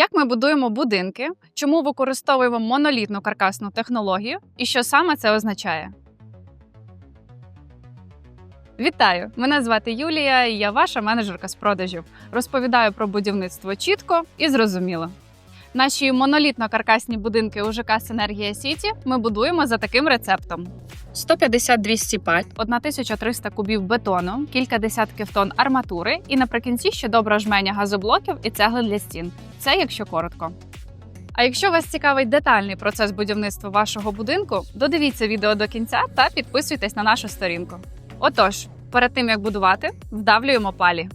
Як ми будуємо будинки, чому використовуємо монолітну каркасну технологію і що саме це означає? Вітаю! Мене звати Юлія, і я ваша менеджерка з продажів. Розповідаю про будівництво чітко і зрозуміло. Наші монолітно-каркасні будинки у ЖК Синергія Сіті ми будуємо за таким рецептом: 150-200 паль, 1300 кубів бетону, кілька десятків тонн арматури і наприкінці ще добра жменя газоблоків і цегли для стін. Це якщо коротко. А якщо вас цікавить детальний процес будівництва вашого будинку, додивіться відео до кінця та підписуйтесь на нашу сторінку. Отож, перед тим як будувати, вдавлюємо палі.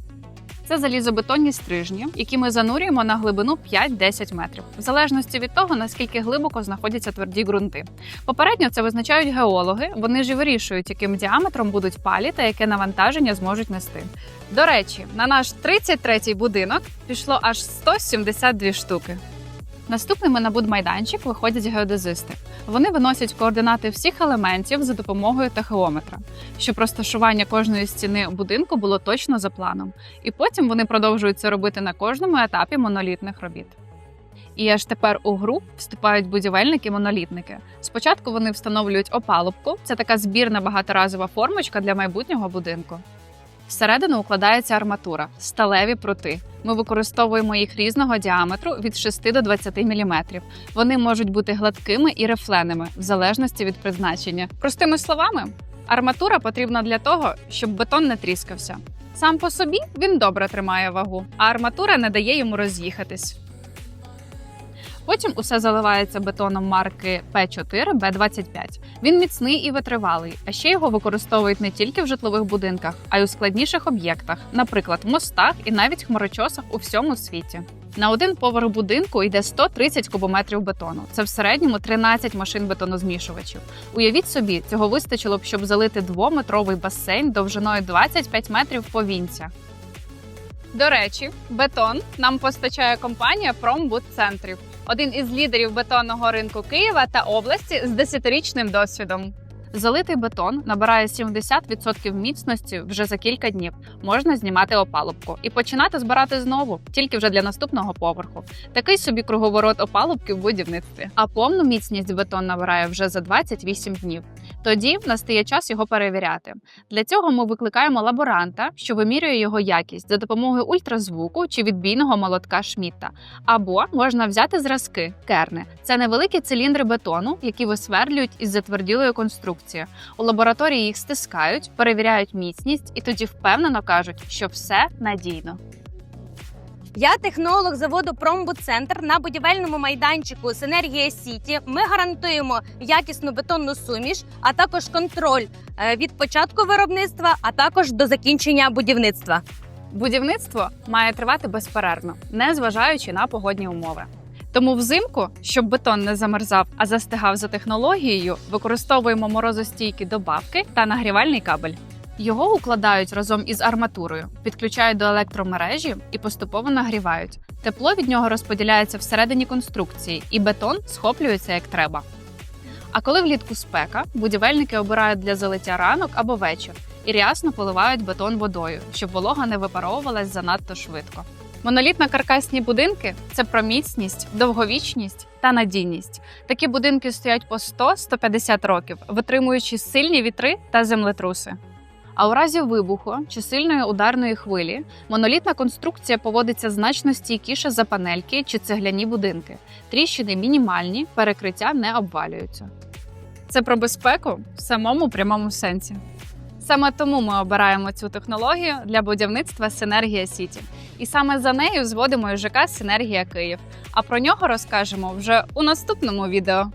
Це залізобетонні стрижні, які ми занурюємо на глибину 5-10 метрів, в залежності від того, наскільки глибоко знаходяться тверді ґрунти. Попередньо це визначають геологи. Вони ж вирішують, яким діаметром будуть палі та яке навантаження зможуть нести. До речі, на наш 33-й будинок пішло аж 172 штуки. Наступними на будмайданчик виходять геодезисти. Вони виносять координати всіх елементів за допомогою тахеометра, щоб розташування кожної стіни будинку було точно за планом. І потім вони продовжують це робити на кожному етапі монолітних робіт. І аж тепер у гру вступають будівельники-монолітники. Спочатку вони встановлюють опалубку, це така збірна багаторазова формочка для майбутнього будинку. Всередину укладається арматура, сталеві прути. Ми використовуємо їх різного діаметру від 6 до 20 мм. Вони можуть бути гладкими і рифленими, в залежності від призначення. Простими словами, арматура потрібна для того, щоб бетон не тріскався. Сам по собі він добре тримає вагу, а арматура не дає йому роз'їхатись. Потім усе заливається бетоном марки P4 B25. Він міцний і витривалий, а ще його використовують не тільки в житлових будинках, а й у складніших об'єктах, наприклад, мостах і навіть хмарочосах у всьому світі. На один поверх будинку йде 130 кубометрів бетону. Це в середньому 13 машин бетонозмішувачів. Уявіть собі, цього вистачило б, щоб залити двометровий басейн довжиною 25 метрів повінця. До речі, бетон нам постачає компанія Промбудцентрів, один із лідерів бетонного ринку Києва та області з 10-річним досвідом. Залитий бетон набирає 70% міцності вже за кілька днів. Можна знімати опалубку і починати збирати знову, тільки вже для наступного поверху. Такий собі круговорот опалубки в будівництві. А повну міцність бетон набирає вже за 28 днів. Тоді настає час його перевіряти. Для цього ми викликаємо лаборанта, що вимірює його якість за допомогою ультразвуку чи відбійного молотка Шмітта. Або можна взяти зразки керни. Це невеликі циліндри бетону, які висверлюють із затверділої конструкції. У лабораторії їх стискають, перевіряють міцність і тоді впевнено кажуть, що все надійно. Я технолог заводу Промбудцентр на будівельному майданчику Синергія Сіті. Ми гарантуємо якісну бетонну суміш, а також контроль е, від початку виробництва, а також до закінчення будівництва. Будівництво має тривати безперервно, не зважаючи на погодні умови. Тому взимку, щоб бетон не замерзав, а застигав за технологією, використовуємо морозостійкі добавки та нагрівальний кабель. Його укладають разом із арматурою, підключають до електромережі і поступово нагрівають. Тепло від нього розподіляється всередині конструкції, і бетон схоплюється як треба. А коли влітку спека, будівельники обирають для залиття ранок або вечір і рясно поливають бетон водою, щоб волога не випаровувалась занадто швидко. Монолітно-каркасні будинки це про міцність, довговічність та надійність. Такі будинки стоять по 100-150 років, витримуючи сильні вітри та землетруси. А у разі вибуху чи сильної ударної хвилі монолітна конструкція поводиться значно стійкіше за панельки чи цегляні будинки. Тріщини мінімальні, перекриття не обвалюються. Це про безпеку в самому прямому сенсі. Саме тому ми обираємо цю технологію для будівництва Синергія Сіті. І саме за нею зводимо ЖК Синергія Київ. А про нього розкажемо вже у наступному відео.